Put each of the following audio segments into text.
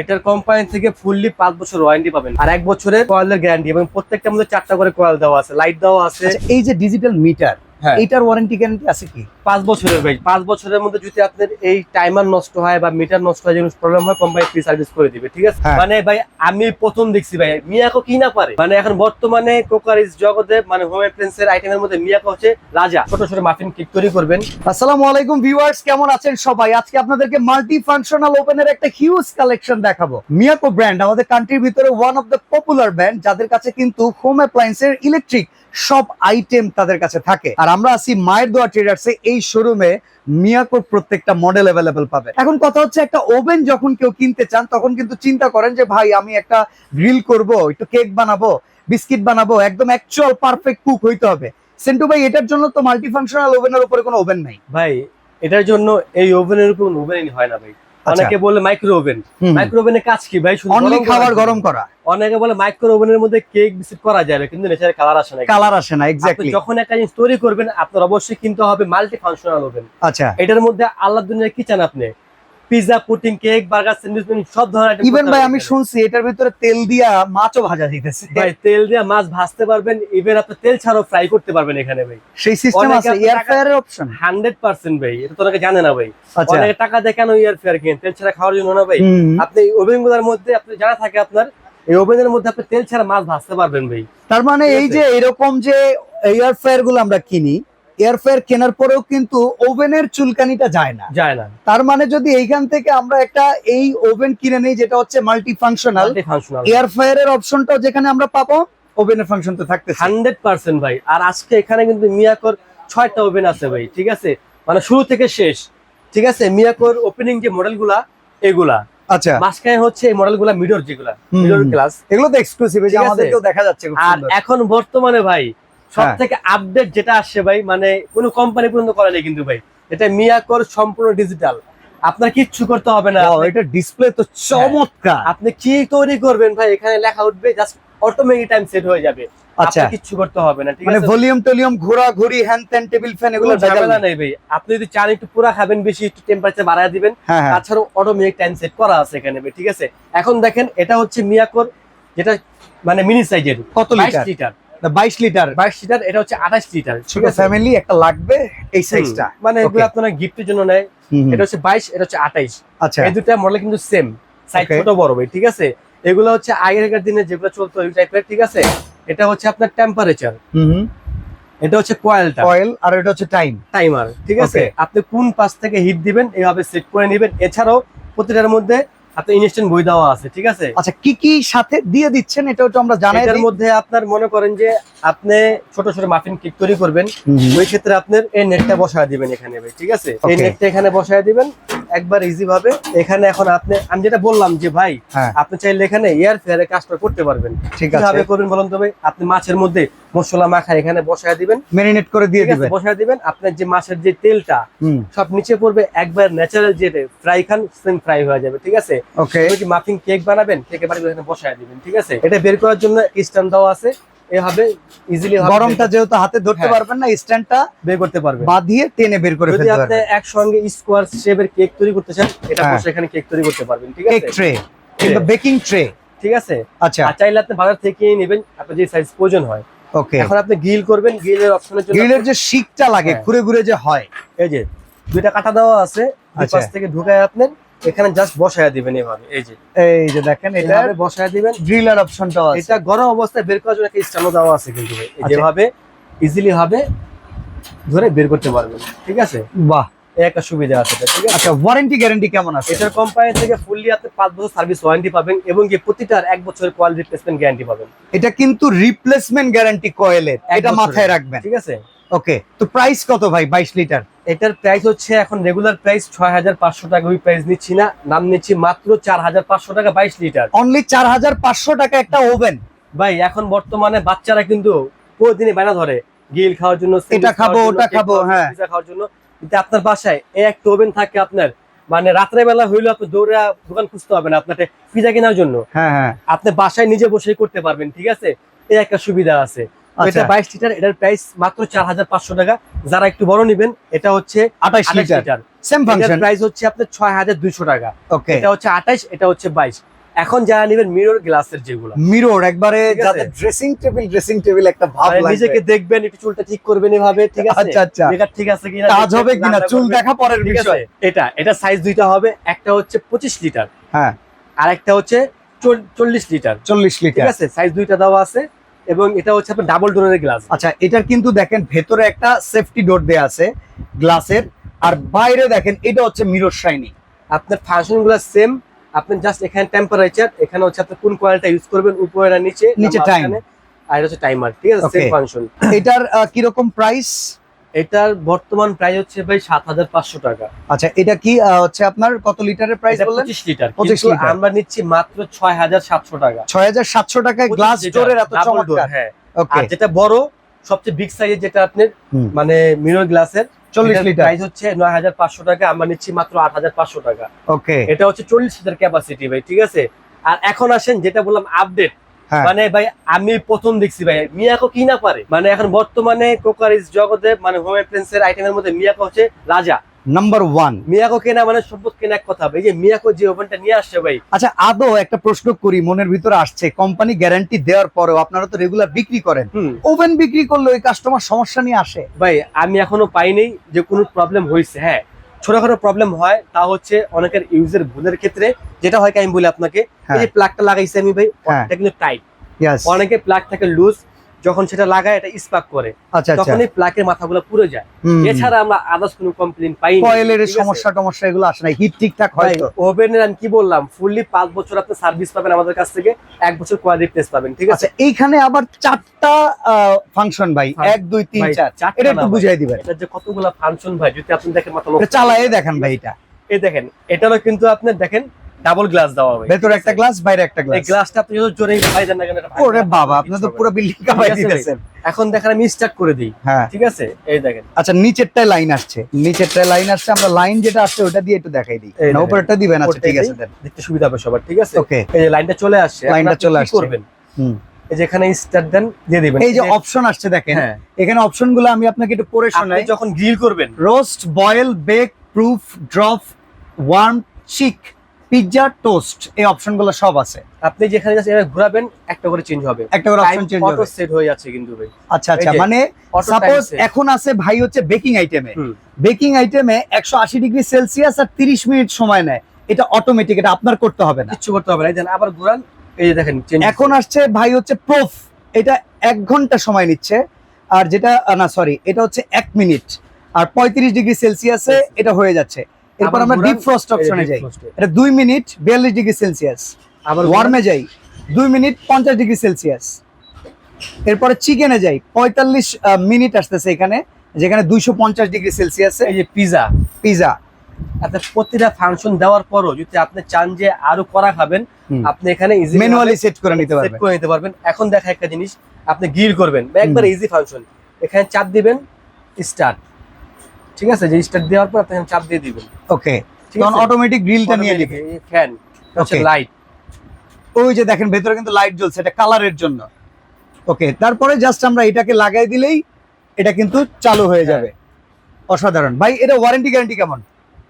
এটার কোম্পানি থেকে ফুললি পাঁচ বছর ওয়ারেন্টি পাবেন। আর এক বছরের কয়েলের গ্যারান্টি এবং প্রত্যেকটা মধ্যে চারটা করে কয়েল দেওয়া আছে লাইট দেওয়া আছে। আচ্ছা এই যে ডিজিটাল মিটার এটার ওয়ারেন্টি গ্যারান্টি আছে কি? পাঁচ বছরের ভাই পাঁচ বছরের মধ্যে যদি আপনার এই টাইমার নষ্ট হয় বা মিটার নষ্ট হয় যেন প্রবলেম হয় কোম্পানি ফ্রি সার্ভিস করে দিবে ঠিক আছে? হ্যাঁ। মানে ভাই আমি প্রথম দেখছি ভাই মিয়াকো কি না পারে? মানে এখন বর্তমানে কোকারিজ জগতে মানে হোম অ্যাপ্লায়েন্সের আইটেমের মধ্যে মিয়াকো হচ্ছে রাজা। ছোট ছোট মাফিন কেক তৈরি করবেন। আসসালামু আলাইকুম ভিউয়ার্স কেমন আছেন সবাই? আজকে আপনাদেরকে মাল্টি ফাংশনাল ওপেনের একটা হিউজ কালেকশন দেখাবো। মিয়াকো ব্র্যান্ড আমাদের কান্ট্রির ভিতরে one of the popular brand যাদের কাছে কিন্তু হোম অ্যাপ্লায়েন্সের ইলেকট্রিক সব আইটেম তাদের কাছে থাকে। আর আমরা আছি মায়ের দোয়া ট্রেডার্সে এই শোরুমে মিয়াকোর প্রত্যেকটা মডেল অ্যাভেলেবেল পাবে। এখন কথা হচ্ছে একটা ওভেন যখন কেউ কিনতে চান, তখন কিন্তু চিন্তা করেন যে, ভাই, আমি একটা গ্রিল করব, একটু কেক বানাবো বিস্কিট বানাবো, একদম অ্যাকচুয়াল পারফেক্ট কুক হইতে হবে। সেন্টু ভাই, এটার জন্য তো মাল্টিফাংশনাল ওভেনের উপরে কোনো ওভেন নাই। ভাই, এটার জন্য এই ওভেনের উপর ওভেনই হয় না ভাই। অনেকে বলে মাইক্রো ওভেন মাইক্রো ওভেনের কাজ কি ভাই? শুধু অনলি খাবার গরম করা। অনেকে বলে মাইক্রো ওভেনের মধ্যে কেক বিস্কিট করা যাবে কিন্তু নেচারে কালার আসে না। কালার আসে না এক্স্যাক্টলি যখন একটা জিনিস তৈরি করবেন আপনার অবশ্যই কিনতে হবে মাল্টি ফাংশনাল ওভেন আচ্ছা। এটার মধ্যে আল্লাহ দুনিয়া কি চান আপনি? Pizza pudding cake burger sandwich সব ধরনের ইভেন ভাই আমি শুনছি এটার ভিতরে তেল দিয়া মাছও ভাজা দিতেছে ভাই তেল দিয়ে মাছ ভাজতে পারবেন ইভেন আপনি তেল ছাড়াও ফ্রাই করতে পারবেন এখানে ভাই। সেই সিস্টেম আছে এয়ার ফ্রায়ারের অপশন হান্ড্রেড পার্সেন্ট ভাই এটা তো অনেকে জানে না ভাই। আচ্ছা। অনেকে টাকা দিয়ে কেন এয়ার ফেয়ার কিনেন তেল ছাড়া খাওয়ার জন্য না ভাই। আপনি ওভেনগুলার মধ্যে আপনি জানা থাকে আপনার এই ওভেনের মধ্যে আপনি তেল ছাড়া মাছ ভাজতে পারবেন ভাই। তার মানে এই যে এরকম যে এয়ার ফ্রায়ারগুলো আমরা কিনি এয়ার ফ্রায়ার কেনার পরেও কিন্তু ওভেনের চুলকানিটা যায় না। যায় না। তার মানে যদি এইখান থেকে আমরা একটা এই ওভেন কিনে নেই যেটা হচ্ছে মাল্টি ফাংশনাল এয়ার ফ্রায়ারের অপশনটাও যেখানে আমরা পাবো ওভেনের ফাংশন তো হান্ড্রেড পার্সেন্ট ভাই। আর আজকে এখানে কিন্তু মিয়াকোর ছয়টা ওভেন আছে ভাই ঠিক আছে? মানে শুরু থেকে শেষ ঠিক আছে? মিয়াকোর ওপেনিং যে মডেলগুলা এগুলা। আচ্ছা। মাঝখানে হচ্ছে এই মডেলগুলা মিডর যেগুলা। মিডর ক্লাস এগুলো তো এক্সক্লুসিভ যে আমাদেরকেও দেখা যাচ্ছে আর এখন বর্তমানে ভাই সব হ্যাঁ। থেকে আপডেট যেটা আসছে ভাই মানে কোনো কোম্পানি পর্যন্ত করে নাই কিন্তু ভাই। এটা মিয়াকোর সম্পূর্ণ ডিজিটাল আপনার কিচ্ছু করতে হবে না। এটা ডিসপ্লে তো চমৎকার। আপনি কি তৈরি করবেন ভাই? এখানে লেখা উঠবে জাস্ট অটোমেটিক টাইম সেট হয়ে যাবে। আচ্ছা। কিচ্ছু করতে হবে না ঠিক মানে আছে? ভলিউম টলিউম ঘোরা ঘুরি হ্যান্ড ত্যান টেবিল ফ্যান এগুলো ঝামেলা নেই ভাই। আপনি যদি চান একটু পুরা খাবেন বেশি একটু টেম্পারেচার বাড়ায় দিবেন হ্যাঁ হ্যাঁ। তাছাড়াও অটোমেটিক টাইম সেট করা আছে এখানে ভাই, ঠিক আছে? এখন দেখেন এটা হচ্ছে মিয়াকোর যেটা মানে মিনি সাইজের কত লিটার লিটার বাইশ লিটার। বাইশ লিটার এটা হচ্ছে আঠাশ লিটার ঠিক ছোট আছে? ফ্যামিলি একটা লাগবে এই সাইজটা মানে এগুলো আপনারা গিফটের জন্য নেয়। এটা হচ্ছে বাইশ এটা হচ্ছে আঠাইশ। আচ্ছা। এই দুটা মডেল কিন্তু সেম সাইজ ছোট বড় ভাই ঠিক আছে? এগুলো হচ্ছে আগেকার দিনে যেগুলো চলতো ওই টাইপের ঠিক আছে? এটা হচ্ছে আপনার টেম্পারেচার হুম এটা হচ্ছে কয়েলটা অয়েল আর এটা হচ্ছে টাইম টাইমার ঠিক আছে? আপনি কোন পাশ থেকে হিট দিবেন এইভাবে সেট করে নেবেন। এছাড়াও প্রতিটার মধ্যে আপনি ইনস্ট্যান্ট বই দেওয়া আছে ঠিক আছে? আচ্ছা কি কি সাথে দিয়ে দিচ্ছেন এটা তো আমরা জানাই এর মধ্যে আপনার মনে করেন যে আপনি ছোট ছোট মাফিন কেক তৈরি করবেন ওই ক্ষেত্রে আপনার এই নেটটা বসায় দিবেন এখানে ভাই ঠিক আছে? এই নেটটা এখানে বসায় দিবেন একবার ইজি ভাবে। এখানে এখন আপনি আমি যেটা বললাম যে ভাই হ্যাঁ। আপনি চাইলে এখানে এয়ার ফেয়ারে কাজটা করতে পারবেন। ঠিক আছে। করবেন বলুন তো ভাই? আপনি মাছের মধ্যে মশলা মাখা এখানে বসায় দিবেন। মেরিনেট করে দিয়ে দিবেন বসায় দিবেন। আপনার যে মাছের যে তেলটা সব নিচে পড়বে। একবার ন্যাচারাল যে ফ্রাই খান সেম ফ্রাই হয়ে যাবে ঠিক আছে? ওকে মাফিন কেক বানাবেন কেকে বাড়ি এখানে বসায় দিবেন ঠিক আছে? এটা বের করার জন্য স্ট্যান্ড দেওয়া আছে। এভাবে ইজিলি গরমটা যেহেতু হাতে ধরতে হ্যাঁ। পারবেন না স্ট্যান্ডটা বের করতে পারবেন। বাঁধিয়ে টেনে বের করে ফেলতে পারবেন। একসঙ্গে স্কোয়ার শেপের কেক তৈরি করতে চান এটা হ্যাঁ। বসে এখানে কেক তৈরি করতে পারবেন ঠিক কেক আছে ট্রে কিংবা বেকিং ট্রে ঠিক আছে? আচ্ছা। চাইলে আপনি বাজার থেকে নেবেন আপনার যে সাইজ প্রয়োজন হয়। ওকে এখন আপনি গ্রিল করবেন গ্রিলের অপশনের জন্য গ্রিলের যে শিকটা লাগে হ্যাঁ। ঘুরে ঘুরে যে হয়। এই যে দুইটা কাটা দেওয়া আছে আচ্ছা। পাশ থেকে ঢুকায় আপনি এখানে জাস্ট বসায় দিবেন এভাবে এই যে। এই যে দেখেন এটা বসায় দিবেন। গ্রিলার অপশনটাও আছে। এটা গরম অবস্থায় বের করার জন্য একটা স্ট্যান্ডও দেওয়া আছে কিন্তু আচ্ছা। যেভাবে ইজিলি হবে ধরে বের করতে পারবেন ঠিক আছে? বাহ। একটা সুবিধা আছে ঠিক আছে? আচ্ছা ওয়ারেন্টি গ্যারান্টি কেমন আছে? এটার কোম্পানি থেকে ফুললি আপনি পাঁচ বছর সার্ভিস ওয়ারেন্টি পাবেন এবং কি প্রতিটার এক বছরের কোয়াল রিপ্লেসমেন্ট গ্যারান্টি পাবেন। এটা কিন্তু রিপ্লেসমেন্ট গ্যারান্টি কয়েলের এটা মাথায় রাখবেন। ঠিক আছে? ওকে তো প্রাইস কত ভাই বাইশ লিটার? এটার প্রাইস হচ্ছে এখন রেগুলার প্রাইস ছয় হাজার পাঁচশো টাকা ওই প্রাইস নিচ্ছি না নাম নিচ্ছি মাত্র চার হাজার পাঁচশো টাকা বাইশ লিটার। অনলি চার হাজার পাঁচশো টাকা একটা ওভেন ভাই এখন বর্তমানে বাচ্চারা কিন্তু প্রতিদিনই বানা ধরে গিল খাওয়ার জন্য এটা খাব, ওটা খাব, হ্যাঁ। খাওয়ার জন্য। কিন্তু আপনার বাসায় এই একটা ওভেন থাকে আপনার মানে রাত্রে বেলা হইল আপনি দৌড়ে দোকান খুঁজতে হবে না আপনাকে পিজা কেনার জন্য। হ্যাঁ হ্যাঁ। আপনি বাসায় নিজে বসেই করতে পারবেন ঠিক আছে? এই একটা সুবিধা আছে। এটা বাইশ লিটার এটার প্রাইস মাত্র চার হাজার পাঁচশো টাকা। যারা একটু বড় নিবেন এটা হচ্ছে আঠাশ আঠাশ লিটার সেম ফাংশন প্রাইস হচ্ছে আপনার ছয় হাজার দুইশো টাকা। ওকে এটা হচ্ছে আঠাইশ এটা হচ্ছে বাইশ। এখন যারা নেবেন মিরর গ্লাসের যেগুলো। মিরর একবারে ঠিক ড্রেসিং টেবিল ড্রেসিং টেবিল একটা ভাব মানে লাগবে। নিজেকে দেখবেন একটু চুলটা ঠিক করবেন এভাবে ঠিক আছে? আচ্ছা, আচ্ছা। মেকআপ ঠিক আছে কিনা কাজ হবে কিনা? চুল দেখা পরের বিষয়। এটা এটা সাইজ দুইটা হবে একটা হচ্ছে পঁচিশ লিটার হ্যাঁ। আর একটা হচ্ছে চল- চল্লিশ লিটার চল্লিশ ঠিক লিটার আছে? সাইজ দুইটা দেওয়া আছে। এবং এটা হচ্ছে আপনার ডাবল ডোরের গ্লাস আচ্ছা এটার কিন্তু দেখেন ভেতরে একটা সেফটি ডোর দেওয়া আছে গ্লাসের আর বাইরে দেখেন এটা হচ্ছে মিরর শাইনি আপনার ফাংশনগুলো সেম আপনি জাস্ট এখানে টেম্পারেচার এখানে হচ্ছে আপনি কোন কোয়ালিটা ইউজ করবেন উপরে না নিচে নিচে টাইম আর এটা হচ্ছে টাইমার ঠিক আছে? সেম ফাংশন এটার কীরকম প্রাইস এটার বর্তমান প্রাইস হচ্ছে ভাই সাত হাজার পাঁচশো টাকা। আচ্ছা এটা কি হচ্ছে আপনার কত লিটারের প্রাইস বললেন? পঁচিশ লিটার 25 কিন্তু লিটার। আমরা নিচ্ছি মাত্র ছয় হাজার সাতশো টাকা। ছয় হাজার সাতশো টাকায় গ্লাস ডোরের এত চমৎকার। হ্যাঁ। ওকে আর যেটা বড় সবচেয়ে বিগ সাইজের যেটা আপনার মানে মিরর গ্লাসের চল্লিশ লিটার। প্রাইস হচ্ছে নয় হাজার পাঁচশো টাকা আমরা নিচ্ছি মাত্র আট হাজার পাঁচশো টাকা। ওকে এটা হচ্ছে চল্লিশ লিটার ক্যাপাসিটি ভাই ঠিক আছে? আর এখন আসেন যেটা বললাম আপডেট মানে ভাই আমি প্রথম দেখছি ভাই। মিয়াকো কি না পারে? মানে এখন বর্তমানে কোকারিজ জগতে মানে হোম অ্যাপ্লায়েন্সের আইটেমের মধ্যে মিয়াকো হচ্ছে রাজা। নাম্বার ওয়ান মিয়াকো কেনা মানে সম্পদ কেনা এক কথা। এই যে মিয়াকো যে ওভেনটা নিয়ে আসছে ভাই। আচ্ছা আদৌ একটা প্রশ্ন করি মনের ভিতরে আসছে কোম্পানি গ্যারান্টি দেওয়ার পরেও আপনারা তো রেগুলার বিক্রি করেন। ওভেন বিক্রি করলে ওই কাস্টমার সমস্যা নিয়ে আসে। ভাই আমি এখনও পাইনি যে কোনো প্রবলেম হয়েছে হ্যাঁ। ছোটখাটো প্রবলেম হয় তা হচ্ছে অনেকের ইউজের ভুলের ক্ষেত্রে যেটা হয় আমি বলি আপনাকে এই হ্যাঁ। যে প্লাগটা লাগাইছি আমি ভাই হ্যাঁ। এটা কিন্তু টাইট অনেকে প্লাগ থাকে লুজ যখন সেটা লাগায় এটা স্পার্ক করে। আচ্ছা আচ্ছা। তখন এই প্লাগের মাথাগুলো পুরো যায়। এছাড়া আমরা আদার্স কোনো কমপ্লেন পাই কয়েলের সমস্যা টমস্যা এগুলো আসে না হিট ঠিকঠাক হয় তো? ওভেনের আমি কি বললাম ফুললি পাঁচ বছর আপনি সার্ভিস পাবেন আমাদের কাছ থেকে এক বছর কোয়ালিটি রিপ্লেস পাবেন ঠিক আছে? আচ্ছা এইখানে আবার চারটা ফাংশন ভাই হ্যাঁ। এক দুই তিন ভাই, চার। চারটা এটা একটু বুঝাই দিবেন। এটা যে কতগুলা ফাংশন ভাই যদি আপনি দেখেন মাথা চালায়ে দেখান ভাই এটা। এই দেখেন এটারও কিন্তু আপনি দেখেন ডাবল গ্লাস দেওয়া হবে। ভেতরে একটা গ্লাস বাইরে একটা এই গ্লাসটা আপনি যত জোরে ভাই দেন না কেন ওরে বাবা আপনি তো পুরো বিল্ডিং আছে দিতেছেন। এখন দেখেন আমি স্টার্ট করে দিই। হ্যাঁ। ঠিক আছে? এই দেখেন। আচ্ছা নিচেরটায় লাইন আসছে। নিচেরটায় লাইন আসছে আমরা লাইন যেটা আসছে ওটা দিয়ে একটু দেখাই দিই। না উপরেরটা দিবেন? আচ্ছা ঠিক আছে দেন। দেখতে সুবিধা হবে সবার ঠিক আছে? ওকে এই যে লাইনটা চলে আসছে লাইনটা চলে আসছে। করবেন? হুম। এই যে স্টার্ট দেন দিয়ে দিবেন। এই যে অপশন আসছে দেখেন। হ্যাঁ। এখানে অপশনগুলো আমি আপনাকে একটু পড়ে শোনাই। যখন গ্রিল করবেন। Roast boil bake proof drop warm chick pizza toast এই অপশনগুলো সব আছে। আপনি যেখানে যাচ্ছেন এভাবে ঘোরাবেন একটা করে চেঞ্জ হবে। একটা করে অপশন চেঞ্জ অটো হবে। সেট হয়ে যাচ্ছে কিন্তু ভাই। আচ্ছা আচ্ছা মানে সাপোজ এখন আছে ভাই হচ্ছে বেকিং আইটেমে বেকিং আইটেমে একশো আশি ডিগ্রি সেলসিয়াস আর তিরিশ মিনিট সময় নেয়। এটা অটোমেটিক এটা আপনার করতে হবে না। কিচ্ছু করতে হবে না। এই দেন আবার ঘোরান এই যে দেখেন চেঞ্জ এখন আসছে ভাই হচ্ছে প্রুফ এটা এক ঘণ্টা সময় নিচ্ছে। আর যেটা না সরি এটা হচ্ছে এক মিনিট। আর পঁয়ত্রিশ ডিগ্রি সেলসিয়াসে এটা হয়ে যাচ্ছে। এরপর আমরা ডিপ ফ্রস্ট অপশনে যাই। এটা দুই মিনিট বিয়াল্লিশ ডিগ্রি সেলসিয়াস। আবার ওয়ার্মে যাই। দুই মিনিট পঞ্চাশ ডিগ্রি সেলসিয়াস। এরপরে চিকেনে যাই। পঁয়তাল্লিশ মিনিট আসতেছে এখানে যেখানে দুইশো পঞ্চাশ ডিগ্রি সেলসিয়াসে এই যে পিজা পিজা আপনার প্রতিটা ফাংশন দেওয়ার পরও যদি আপনি চান যে আরও করা খাবেন আপনি এখানে ইজি ম্যানুয়ালি সেট করে নিতে পারবেন। সেট করে নিতে পারবেন। এখন দেখা একটা জিনিস আপনি গ্রিল করবেন। বা একবার ইজি ফাংশন এখানে চাপ দিবেন স্টার্ট ঠিক আছে যে স্টার্ট দেওয়ার পর আপনি চাপ দিয়ে দিবেন। ওকে ঠিক তখন অটোমেটিক গ্রিলটা নিয়ে নেবে। ফ্যান লাইট ওই যে দেখেন ভেতরে কিন্তু লাইট জ্বলছে এটা কালারের জন্য। ওকে তারপরে জাস্ট আমরা এটাকে লাগাই দিলেই এটা কিন্তু চালু হয়ে হ্যাঁ। যাবে। অসাধারণ। ভাই এটা ওয়ারেন্টি গ্যারান্টি কেমন?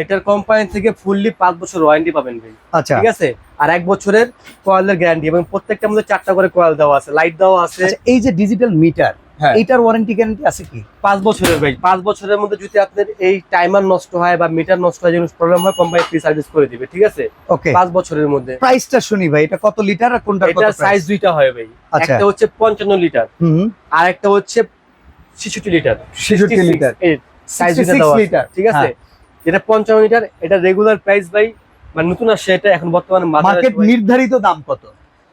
এটার কোম্পানি থেকে ফুললি পাঁচ বছর ওয়ারেন্টি পাবেন ভাই। আচ্ছা। ঠিক আছে? আর এক বছরের কয়েলের গ্যারান্টি এবং প্রত্যেকটা মধ্যে চারটা করে কয়েল দেওয়া আছে লাইট দেওয়া আছে। আচ্ছা, এই যে ডিজিটাল মিটার হ্যাঁ। এইটার ওয়ারেন্টি গ্যারান্টি আছে কি? পাঁচ বছরের ভাই পাঁচ বছরের মধ্যে যদি আপনার এই টাইমার নষ্ট হয় বা মিটার নষ্ট হয় যেন প্রবলেম হয় কোম্পানি ফ্রি সার্ভিস করে দিবে ঠিক আছে? ওকে পাঁচ বছরের মধ্যে। প্রাইসটা শুনি ভাই এটা কত লিটার আর কোনটার কত এটা সাইজ দুইটা হয় ভাই। আচ্ছা। একটা হচ্ছে পঞ্চান্ন লিটার হুম। আর একটা হচ্ছে ছেষট্টি লিটার 66 লিটার সাইজ 66 লিটার, ঠিক আছে? এটা যেটা পঞ্চান্ন লিটার এটা রেগুলার প্রাইস ভাই মানে নতুন আসছে এটা এখন বর্তমানে মার্কেট নির্ধারিত দাম কত?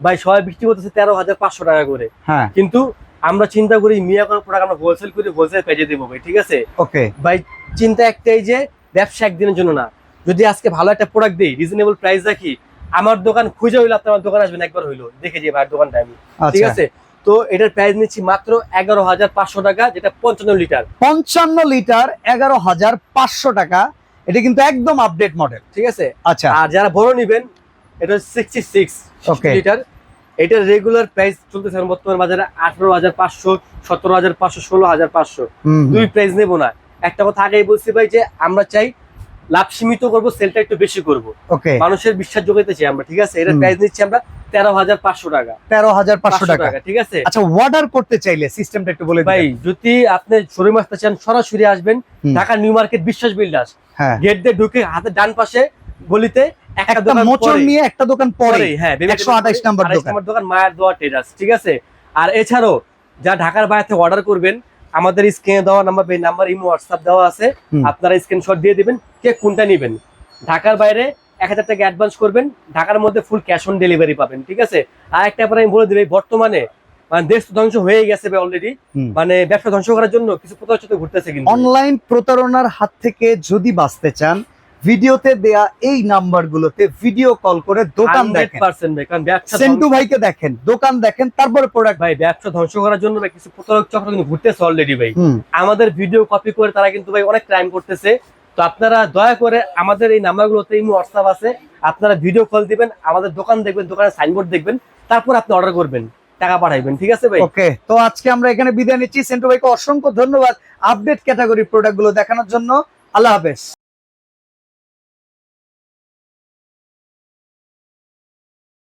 ভাই সবাই বিক্রি করতেছে তেরো হাজার পাঁচশো টাকা করে। হ্যাঁ। কিন্তু আমরা চিন্তা করি মিয়া কোনো প্রোডাক্ট আমরা হোলসেল করি হোলসেল পেজে দেবো ভাই ঠিক আছে? ওকে। ভাই চিন্তা একটাই যে ব্যবসা একদিনের জন্য না। যদি আজকে ভালো একটা প্রোডাক্ট দিই রিজনেবল প্রাইস রাখি আমার দোকান খুঁজে হইল আপনি আমার দোকান আসবেন একবার হইল। দেখে যে ভাইয়ের দোকানটা আমি। ঠিক আচ্ছা। আছে? তো এটার প্রাইস নিচ্ছি মাত্র এগারো হাজার পাঁচশো টাকা যেটা পঞ্চান্ন লিটার পঞ্চান্ন লিটার এগারো হাজার পাঁচশো টাকা। এটা কিন্তু একদম আপডেট মডেল ঠিক আছে? আচ্ছা। আর যারা বড় নিবেন এটা হচ্ছে সিক্সটি সিক্স. লিটার এটার রেগুলার প্রাইস চলতেছে বর্তমান বাজারে আঠারো হাজার পাঁচশো সতেরো হাজার পাঁচশো ষোলো হাজার পাঁচশো। দুই প্রাইস নেব না। একটা কথা আগেই বলছি ভাই যে আমরা চাই লাভ সীমিত করব সেলটা একটু বেশি করব। ওকে। মানুষের বিশ্বাস যোগাইতে চাই আমরা ঠিক আছে? এটা প্রাইস নিচ্ছি আমরা তেরো হাজার পাঁচশো টাকা। তেরো হাজার পাঁচশো টাকা। ঠিক আছে? আচ্ছা অর্ডার করতে চাইলে সিস্টেমটা একটু বলে ভাই যদি আপনি শোরুমে আসতে চান সরাসরি আসবেন। Dhaka new market Biswas builders হ্যাঁ। গেট দিয়ে ঢুকে হাতে ডান পাশে গলিতে একটা মোচর নিয়ে একটা দোকান পরে হ্যাঁ বেবি 128 নাম্বার দোকান। নাম্বার দোকান মায়ের দোয়া টেরাস ঠিক আছে? আর এছাড়াও যা ঢাকার বাইরে থেকে অর্ডার করবেন আমাদের স্ক্রিনে দেওয়া নাম্বার এই নাম্বার ইমো হোয়াটসঅ্যাপ দেওয়া আছে। আপনারা স্ক্রিনশট দিয়ে দিবেন কে কোনটা নেবেন। ঢাকার বাইরে এক হাজার টাকা অ্যাডভান্স করবেন ঢাকার মধ্যে ফুল ক্যাশ অন ডেলিভারি পাবেন ঠিক আছে? আর একটা পরে আমি বলে দিই বর্তমানে মানে দেশ ধ্বংস হয়ে গেছে অলরেডি মানে ব্যবসা ধ্বংস করার জন্য কিছু প্রতারিত ঘুরতেছে কিন্তু। অনলাইন প্রতারণার হাত থেকে যদি বাঁচতে চান ভিডিওতে দেয়া এই নাম্বারগুলোতে ভিডিও কল করে দোকান দেখেন। 100% ভাই, কারণ ব্যবসা সেন্টু ভাইকে দেখেন দোকান দেখেন তারপরে প্রোডাক্ট ভাই ব্যবসা ধ্বংস করার জন্য ভাই কিছু প্রতারক চক্র কিন্তু ঘুরতেছে অলরেডি ভাই। আমাদের ভিডিও কপি করে তারা কিন্তু ভাই অনেক ক্রাইম করতেছে। তো আপনারা দয়া করে আমাদের এই নাম্বারগুলোতে এই হোয়াটসঅ্যাপ আছে। আপনারা ভিডিও কল দিবেন আমাদের দোকান দেখবেন দোকানের সাইনবোর্ড দেখবেন তারপর আপনি অর্ডার করবেন টাকা পাঠাইবেন ঠিক আছে ভাই? ওকে তো আজকে আমরা এখানে বিদায় নিচ্ছি। সেন্টু ভাইকে অসংখ্য ধন্যবাদ আপডেট ক্যাটাগরি প্রোডাক্টগুলো দেখানোর জন্য। আল্লাহ হাফেজ।